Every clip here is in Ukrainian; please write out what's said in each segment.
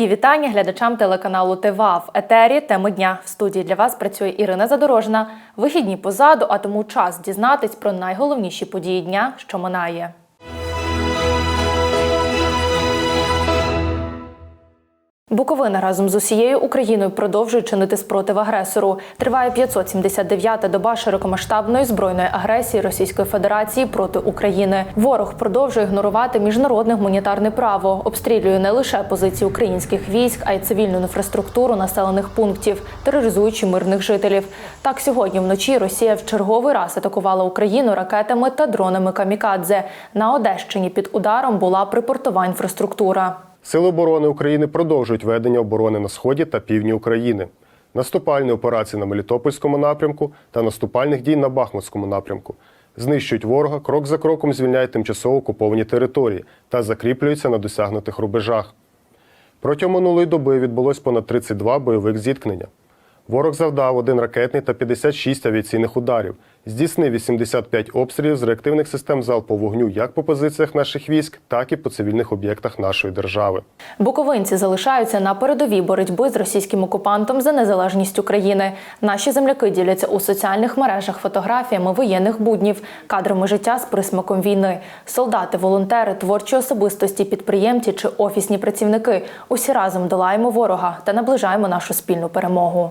Мої вітання глядачам телеканалу ТВА в етері. Теми дня в студії для вас працює Ірина Задорожна. Вихідні позаду, а тому час дізнатись про найголовніші події дня, що минає. Буковина разом з усією Україною продовжує чинити спротив агресору. Триває 579-та доба широкомасштабної збройної агресії Російської Федерації проти України. Ворог продовжує ігнорувати міжнародне гуманітарне право, обстрілює не лише позиції українських військ, а й цивільну інфраструктуру населених пунктів, тероризуючи мирних жителів. Так сьогодні вночі Росія в черговий раз атакувала Україну ракетами та дронами камікадзе. На Одещині під ударом була припортова інфраструктура. Сили оборони України продовжують ведення оборони на сході та півдні України, наступальні операції на Мелітопольському напрямку та наступальних дій на Бахмутському напрямку. Знищують ворога, крок за кроком звільняють тимчасово окуповані території та закріплюються на досягнутих рубежах. Протягом минулої доби відбулось понад 32 бойових зіткнення. Ворог завдав один ракетний та 56 авіаційних ударів, здійснив 85 обстрілів з реактивних систем залпового вогню як по позиціях наших військ, так і по цивільних об'єктах нашої держави. Буковинці залишаються на передовій боротьби з російським окупантом за незалежність України. Наші земляки діляться у соціальних мережах фотографіями воєнних буднів, кадрами життя з присмаком війни. Солдати, волонтери, творчі особистості, підприємці чи офісні працівники. Усі разом долаємо ворога та наближаємо нашу спільну перемогу.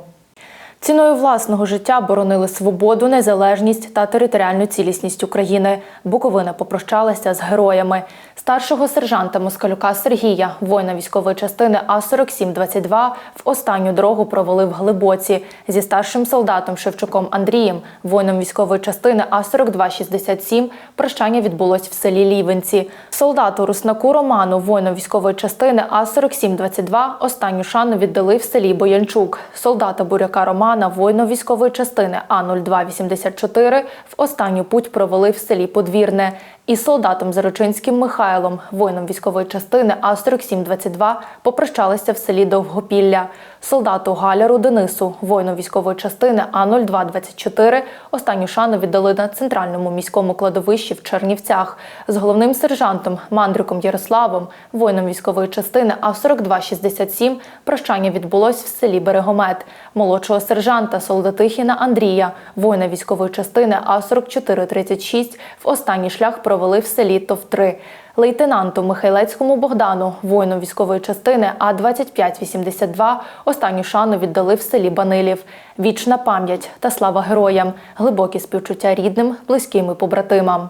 Ціною власного життя боронили свободу, незалежність та територіальну цілісність України. Буковина попрощалася з героями. Старшого сержанта Москалюка Сергія, воїна військової частини А-4722, в останню дорогу провели в Глибоці. Зі старшим солдатом Шевчуком Андрієм, воїном військової частини А-4267, прощання відбулось в селі Лівенці. Солдату Руснаку Роману, воїну військової частини А-4722, останню шану віддали в селі Боянчук. Солдата Буряка Романа, воїну військової частини А-0284, в останню путь провели в селі Подвірне. І солдатом Зарочинським Михайлом, воїном військової частини А-4722, попрощалися в селі Довгопілля. Солдату Галяру Денису, воїну військової частини А-0224, останню шану віддали на центральному міському кладовищі в Чернівцях. З головним сержантом Мандриком Ярославом, воїном військової частини А-4267, прощання відбулось в селі Берегомет. Молодшого сержанта Солдатихіна Андрія, воїна військової частини А-4436, в останній шлях провели в селі Товтри. Лейтенанту Михайлецькому Богдану, воїну військової частини А-2582, останню шану віддали в селі Банилів. Вічна пам'ять та слава героям, глибокі співчуття рідним, близьким і побратимам.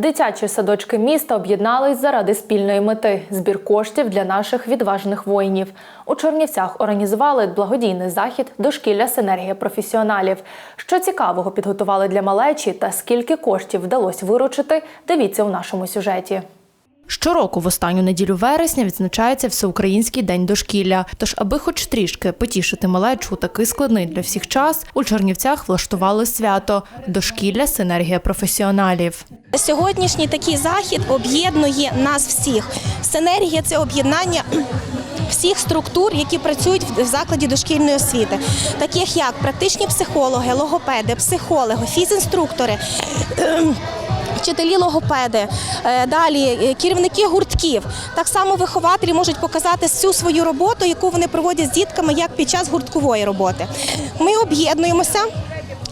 Дитячі садочки міста об'єднались заради спільної мети збір коштів для наших відважних воїнів. У Чернівцях організували благодійний захід Дошкілля синергія професіоналів. Що цікавого підготували для малечі та скільки коштів вдалося виручити, дивіться у нашому сюжеті. Щороку в останню неділю вересня відзначається Всеукраїнський день дошкілля. Тож, аби хоч трішки потішити малечу такий складний для всіх час, у Чернівцях влаштували свято Дошкілля синергія професіоналів. Сьогоднішній такий захід об'єднує нас всіх. Синергія це об'єднання. Всіх структур, які працюють в закладі дошкільної освіти, таких як практичні психологи, логопеди, психологи, фізінструктори, вчителі логопеди, е, далі е, керівники гуртків. Так само вихователі можуть показати всю свою роботу, яку вони проводять з дітками як під час гурткової роботи. Ми об'єднуємося.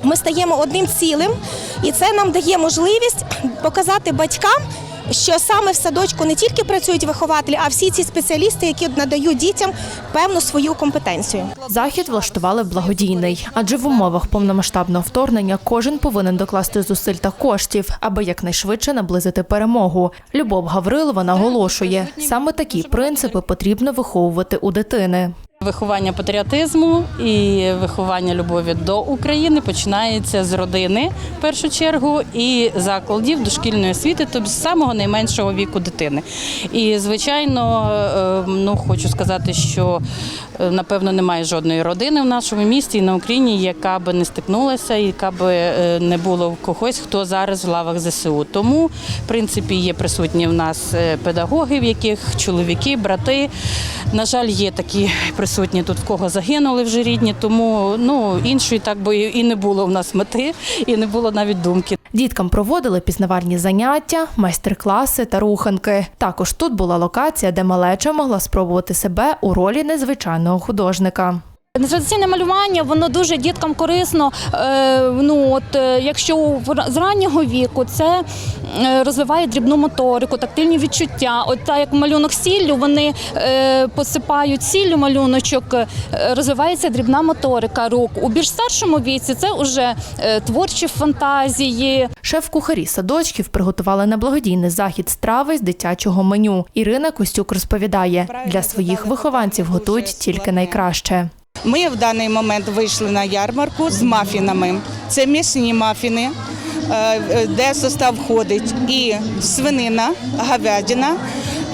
Ми стаємо одним цілим, і це нам дає можливість показати батькам, що саме в садочку не тільки працюють вихователі, а всі ці спеціалісти, які надають дітям певну свою компетенцію. Захід влаштували благодійний, адже в умовах повномасштабного вторгнення кожен повинен докласти зусиль та коштів, аби якнайшвидше наблизити перемогу. Любов Гаврилова наголошує, саме такі принципи потрібно виховувати у дитини. Виховання патріотизму і виховання любові до України починається з родини в першу чергу і закладів дошкільної освіти, тобто з самого найменшого віку дитини. І звичайно, е, ну хочу сказати, що Напевно, немає жодної родини в нашому місті і на Україні, яка би не стикнулася, яка би е, не було когось, хто зараз в лавах ЗСУ. Тому, в принципі, є присутні в нас е, педагоги, в яких чоловіки, брати. На жаль, є такі присутні тут, в кого загинули вже рідні, тому ну іншої так би і не було в нас мети, і не було навіть думки. Діткам проводили пізнавальні заняття, майстер-класи та руханки. Також тут була локація, де малеча могла спробувати себе у ролі незвичайного художника. Традиційне малювання воно дуже діткам корисно. Е, ну от е, якщо з раннього віку це е, розвиває дрібну моторику, тактильні відчуття. От так як малюнок сіллю, вони посипають сіллю малюночок, розвивається дрібна моторика рук. У більш старшому віці це вже творчі фантазії, Шеф-кухарі садочків приготували на благодійний захід страви з дитячого меню. Ірина Костюк розповідає, для своїх вихованців готують тільки найкраще. Ми в даний момент вийшли на ярмарку з мафінами. Це м'ясні мафіни, е, де в состав входить і свинина, говядина,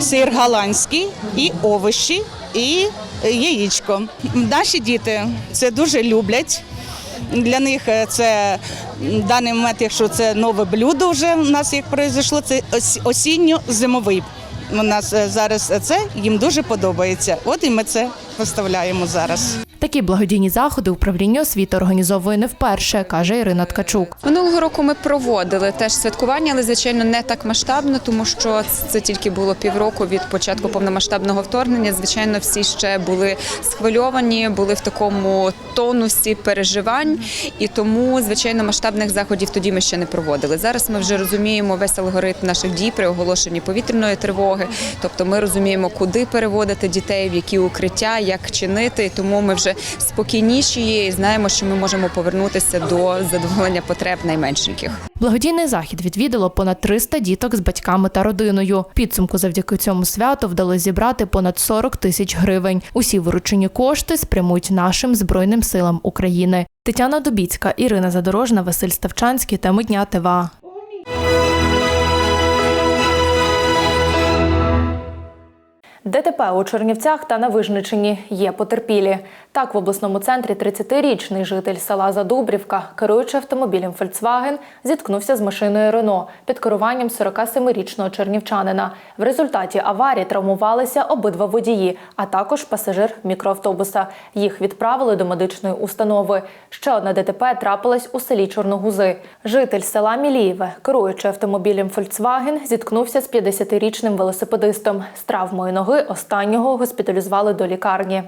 сир голландський, і овочі, і яєчко. Наші діти це дуже люблять. Для них е, це в даний момент, якщо це нове блюдо вже у нас як произошло, це осінньо-зимовий. У нас е, зараз це їм дуже подобається. От і ми це поставляємо зараз. Такі благодійні заходи управління освіти організовує не вперше, каже Ірина Ткачук. Минулого року ми проводили теж святкування, але звичайно не так масштабно, тому що це тільки було півроку від початку повномасштабного вторгнення. Звичайно, всі ще були схвильовані, були в такому тонусі переживань, і тому звичайно масштабних заходів тоді ми ще не проводили. Зараз ми вже розуміємо весь алгоритм наших дій при оголошенні повітряної тривоги. Тобто, ми розуміємо, куди переводити дітей, в які укриття, як чинити. Тому ми вже спокійніші і знаємо, що ми можемо повернутися до задоволення потреб найменшеньких. Благодійний захід відвідало понад 300 діток з батьками та родиною. Підсумку завдяки цьому святу вдалося зібрати понад 40 тисяч гривень. Усі виручені кошти спрямують нашим збройним силам України. Тетяна Дубіцька, Ірина Задорожна, Василь Ставчанський та Мидня ТВА. ДТП у Чернівцях та на Вижничині є потерпілі. Так, в обласному центрі 30-річний житель села Задубрівка, керуючи автомобілем Volkswagen, зіткнувся з машиною Рено під керуванням 47-річного чернівчанина. В результаті аварії травмувалися обидва водії, а також пасажир мікроавтобуса. Їх відправили до медичної установи. Ще одна ДТП трапилась у селі Чорногузи. Житель села Мілієве, керуючи автомобілем Volkswagen, зіткнувся з 50-річним велосипедистом. З травмою ноги останнього госпіталізували до лікарні.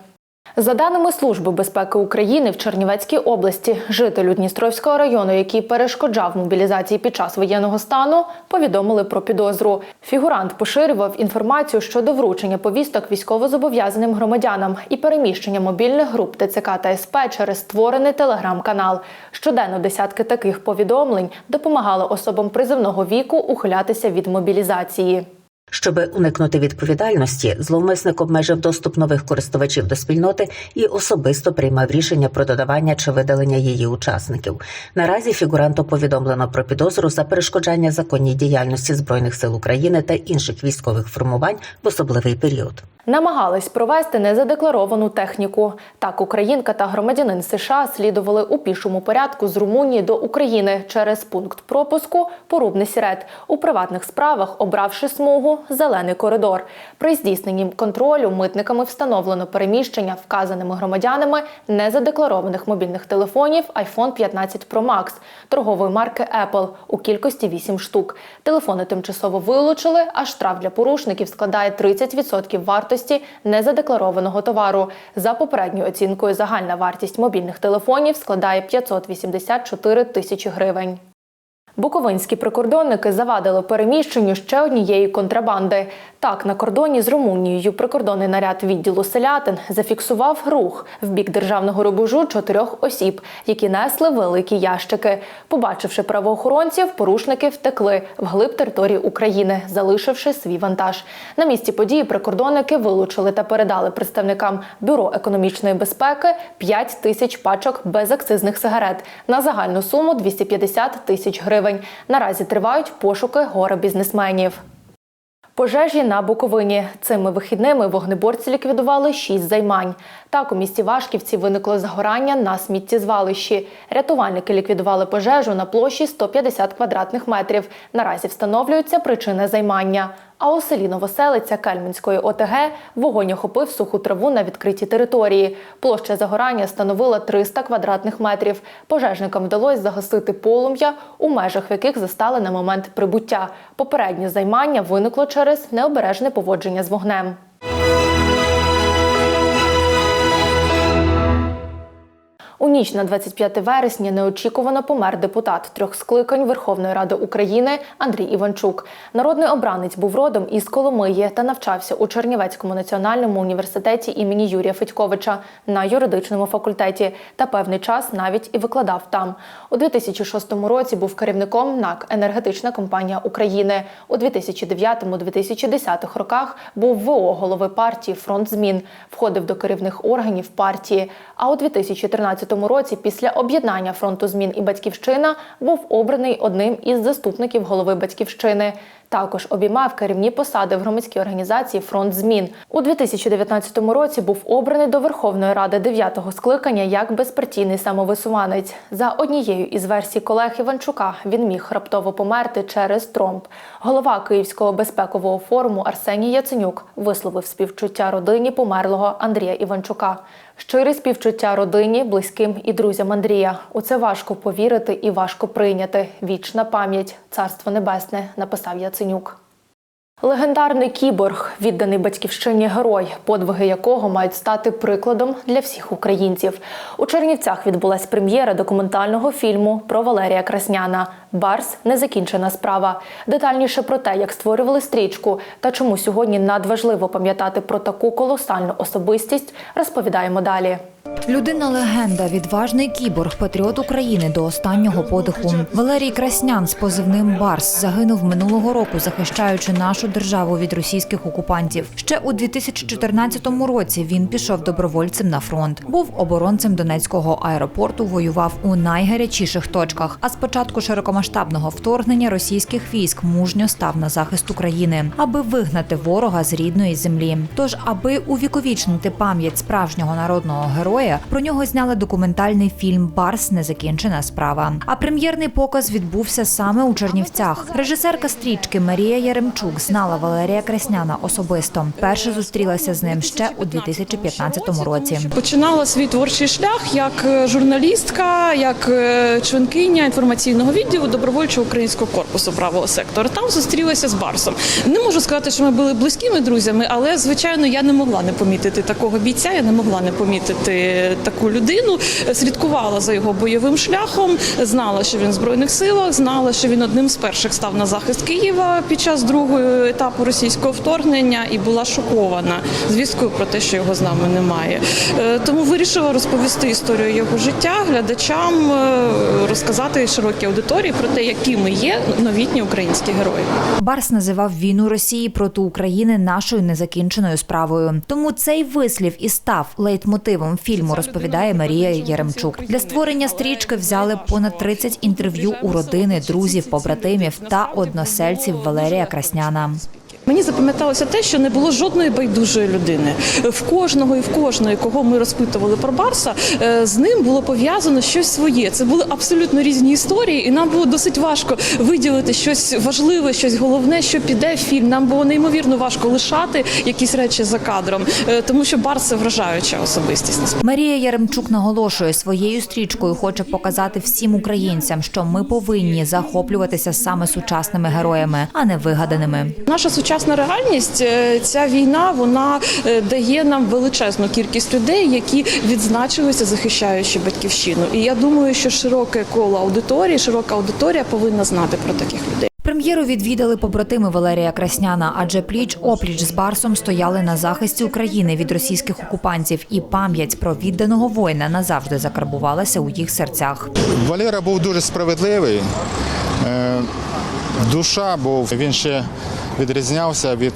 За даними Служби безпеки України в Чернівецькій області, жителю Дністровського району, який перешкоджав мобілізації під час воєнного стану, повідомили про підозру. Фігурант поширював інформацію щодо вручення повісток військовозобов'язаним громадянам і переміщення мобільних груп ТЦК та СП через створений телеграм-канал. Щоденно десятки таких повідомлень допомагали особам призовного віку ухилятися від мобілізації. Щоби уникнути відповідальності, зловмисник обмежив доступ нових користувачів до спільноти і особисто приймав рішення про додавання чи видалення її учасників. Наразі фігуранту повідомлено про підозру за перешкоджання законній діяльності збройних сил України та інших військових формувань в особливий період. Намагались провести незадекларовану техніку. Так, українка та громадянин США слідували у пішому порядку з Румунії до України через пункт пропуску Порубний Сірет у приватних справах, обравши смугу Зелений коридор. При здійсненні контролю митниками встановлено переміщення вказаними громадянами незадекларованих мобільних телефонів iPhone 15 Pro Max торгової марки Apple у кількості 8 штук. Телефони тимчасово вилучили, а штраф для порушників складає 30% вартості незадекларованого товару. За попередньою оцінкою загальна вартість мобільних телефонів складає 584 тисячі гривень. Буковинські прикордонники завадили переміщенню ще однієї контрабанди. Так, на кордоні з Румунією прикордонний наряд відділу селятин зафіксував рух в бік державного рубежу чотирьох осіб, які несли великі ящики. Побачивши правоохоронців, порушники втекли вглиб території України, залишивши свій вантаж. На місці події прикордонники вилучили та передали представникам бюро економічної безпеки 5 тисяч пачок безакцизних сигарет на загальну суму 250 тисяч гривень. Наразі тривають пошуки горе бізнесменів. Пожежі на Буковині. Цими вихідними вогнеборці ліквідували шість займань. Так, у місті Вашківці виникло загорання на сміттєзвалищі. Рятувальники ліквідували пожежу на площі 150 квадратних метрів. Наразі встановлюються причини займання. А у селі Новоселиця Кельмінської ОТГ вогонь охопив суху траву на відкритій території. Площа загорання становила 300 квадратних метрів. Пожежникам вдалося загасити полум'я, у межах яких застали на момент прибуття. Попереднє займання виникло через необережне поводження з вогнем. У ніч на 25 вересня неочікувано помер депутат трьох скликань Верховної Ради України Андрій Іванчук. Народний обранець був родом із Коломиї та навчався у Чернівецькому національному університеті імені Юрія Федьковича на юридичному факультеті та певний час навіть і викладав там. У 2006 році був керівником НАК Енергетична компанія України. У 2009-2010 роках був ВО голови партії Фронт змін, входив до керівних органів партії. А у 2013 році, після об'єднання фронту змін і батьківщина, був обраний одним із заступників голови батьківщини. Також обіймав керівні посади в громадській організації Фронт змін у 2019 році. Був обраний до Верховної Ради 9-го скликання як безпартійний самовисуванець. За однією із версій колег Іванчука він міг раптово померти через тромб. Голова Київського безпекового форуму Арсеній Яценюк висловив співчуття родині померлого Андрія Іванчука. Щире співчуття родині, близьким і друзям Андрія. У це важко повірити і важко прийняти. Вічна пам'ять, царство небесне, написав Яценюк. Легендарний кіборг, відданий батьківщині герой, подвиги якого мають стати прикладом для всіх українців. У Чернівцях відбулась прем'єра документального фільму про Валерія Красняна Барс незакінчена справа. Детальніше про те, як створювали стрічку та чому сьогодні надважливо пам'ятати про таку колосальну особистість, розповідаємо далі. Людина легенда, відважний кіборг, патріот України до останнього подиху. Валерій Краснян з позивним Барс загинув минулого року, захищаючи нашу державу від російських окупантів. Ще у 2014 році він пішов добровольцем на фронт. Був оборонцем Донецького аеропорту, воював у найгарячіших точках. А з початку широкомасштабного вторгнення російських військ мужньо став на захист України, аби вигнати ворога з рідної землі. Тож, аби увіковічнити пам'ять справжнього народного героя, про нього зняли документальний фільм Барс незакінчена справа. А прем'єрний показ відбувся саме у Чернівцях. Режисерка стрічки Марія Яремчук знала Валерія Кресняна особисто. Перше зустрілася з ним ще у 2015 році. Починала свій творчий шлях як е, журналістка, як е, членкиня інформаційного відділу добровольчого українського корпусу правого сектору. Там зустрілася з Барсом. Не можу сказати, що ми були близькими друзями, але звичайно я не могла не помітити такого бійця. Я не могла не помітити таку людину. Слідкувала за його бойовим шляхом, знала, що він в збройних силах, знала, що він одним з перших став на захист Києва під час другого етапу російського вторгнення і була шокована звісткою про те, що його з нами немає. Е, Тому вирішила розповісти історію його життя глядачам, е, розказати широкій аудиторії про те, якими є новітні українські герої. Барс називав війну Росії проти України нашою незакінченою справою. Тому цей вислів і став лейтмотивом фільму, розповідає Марія Яремчук. Для створення стрічки взяли понад 30 інтерв'ю у родини, друзів, побратимів та односельців Валерія Красняна. Мені запам'яталося те, що не було жодної байдужої людини. В кожного і в кожної, кого ми розпитували про Барса, е, з ним було пов'язано щось своє. Це були абсолютно різні історії, і нам було досить важко виділити щось важливе, щось головне, що піде в фільм. Нам було неймовірно важко лишати якісь речі за кадром, е, тому що Барс це вражаюча особистість. Марія Яремчук наголошує своєю стрічкою, хоче показати всім українцям, що ми повинні захоплюватися саме сучасними героями, а не вигаданими. Наша сучасна реальність, е, ця війна, вона е, дає нам величезну кількість людей, які відзначилися, захищаючи батьківщину. І я думаю, що широке коло аудиторії, широка аудиторія повинна знати про таких людей. Прем'єру відвідали побратими Валерія Красняна, адже пліч опліч з Барсом стояли на захисті України від російських окупантів, і пам'ять про відданого воїна назавжди закарбувалася у їх серцях. Валера був дуже справедливий. Е, Душа був. Він ще відрізнявся від,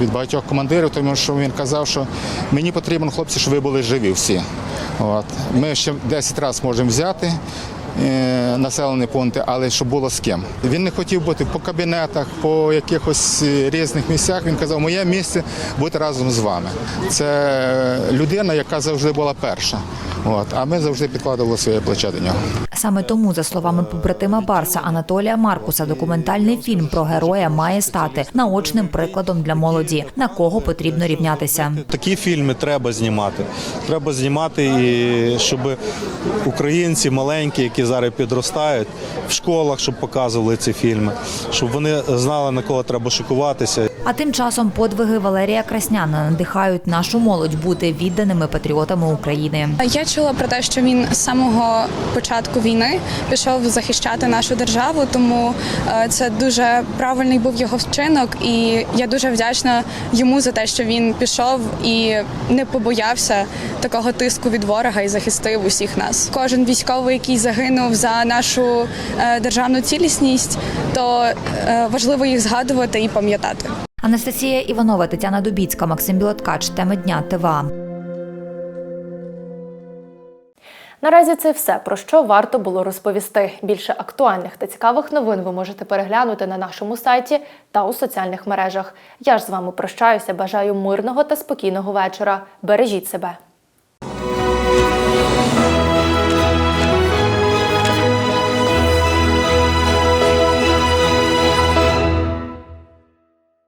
від багатьох командирів, тому що він казав, що мені потрібно, хлопці, щоб ви були живі всі. От. Ми ще 10 разів можемо взяти. е, населені пункти, але щоб було з ким. Він не хотів бути по кабінетах, по якихось е, різних місцях. Він казав, моє місце бути разом з вами. Це людина, яка завжди була перша. От, а ми завжди підкладали своє плече до нього. Саме тому, за словами побратима Барса Анатолія Маркуса, документальний фільм про героя має стати наочним прикладом для молоді, на кого потрібно рівнятися. Такі фільми треба знімати. Треба знімати, і щоб українці маленькі, які зараз підростають, в школах, щоб показували ці фільми, щоб вони знали на кого треба шикуватися. А тим часом подвиги Валерія Красняна надихають нашу молодь бути відданими патріотами України. Я чула про те, що він з самого початку війни пішов захищати нашу державу, тому е, це дуже правильний був його вчинок, і я дуже вдячна йому за те, що він пішов і не побоявся такого тиску від ворога і захистив усіх нас. Кожен військовий, який загинув за нашу е, державну цілісність, то е, важливо їх згадувати і пам'ятати. Анастасія Іванова, Тетяна Дубіцька, Максим Білоткач. Теми дня ТВА. Наразі це все про що варто було розповісти. Більше актуальних та цікавих новин ви можете переглянути на нашому сайті та у соціальних мережах. Я ж з вами прощаюся. Бажаю мирного та спокійного вечора. Бережіть себе.